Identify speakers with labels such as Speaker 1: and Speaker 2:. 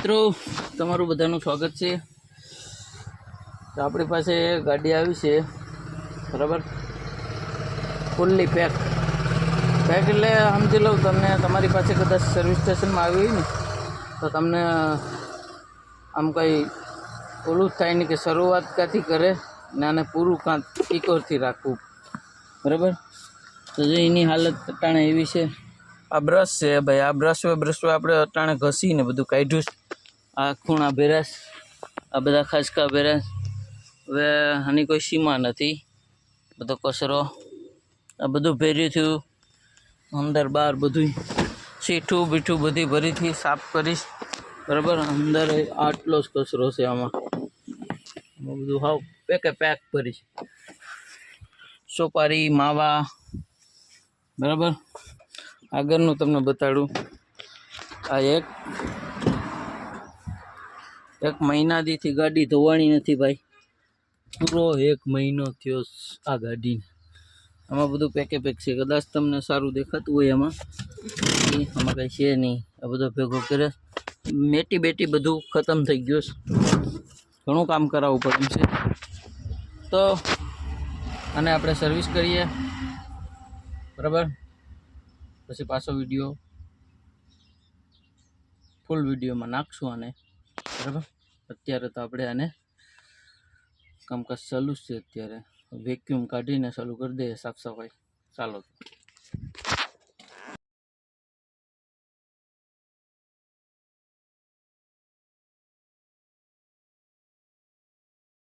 Speaker 1: મિત્રો, તમારું બધાનું સ્વાગત છે. તો આપણી પાસે ગાડી આવી છે. બરાબર? ફૂલ્લી પેક પેક એટલે સમજી લઉં તમને, તમારી પાસે કદાચ સર્વિસ સ્ટેશનમાં આવી હોય ને, તો તમને આમ કંઈ ઓલું જ થાય નહીં કે શરૂઆત ક્યાંથી કરે ને આને પૂરું કાં ઇકોરથી રાખવું. બરાબર? તો જો એની હાલત અટાણે એવી છે. આ બ્રશ છે ભાઈ, આ બ્રશ હોય બ્રશ હોય આપણે અટાણે ઘસીને બધું કાઢ્યું છે આ ખૂણા ભેરાશ આ બધા ખાસકા ભેરાશ હવે આની કોઈ સીમા નથી. બધો કચરો, આ બધું ભેર્યું થયું. અંદર બહાર બધું સીઠું બીઠું બધી ભરીથી સાફ કરીશ. બરાબર? અંદર આટલો જ કચરો છે આમાં. બધું હાવ પેકે પેક કરીશ સોપારી, માવા. બરાબર? આગળનું તમને બતાડું. આ એક એક મહિનાથી ગાડી ધોવાણી નથી ભાઈ. પૂરો એક મહિનો થયો આ ગાડીને. આમાં બધું પેકે પેક છે. કદાચ તમને સારું દેખાતું હોય એમાં આમાં કંઈ છે નહીં. આ બધો ભેગો કરે મેટી બેટી બધું ખતમ થઈ ગયું છે. ઘણું કામ કરાવવું પડ્યું છે. તો આને આપણે સર્વિસ કરીએ. બરાબર? પછી પાછો વીડિયો ફૂલ વિડીયોમાં નાખશું આને. બરાબર? અત્યારે તો આપણે આને કામકાજ ચાલુ જ છે અત્યારે. વેક્યુમ કાઢીને ચાલુ કરી દઈએ, સાફ સફાઈ. ચાલો.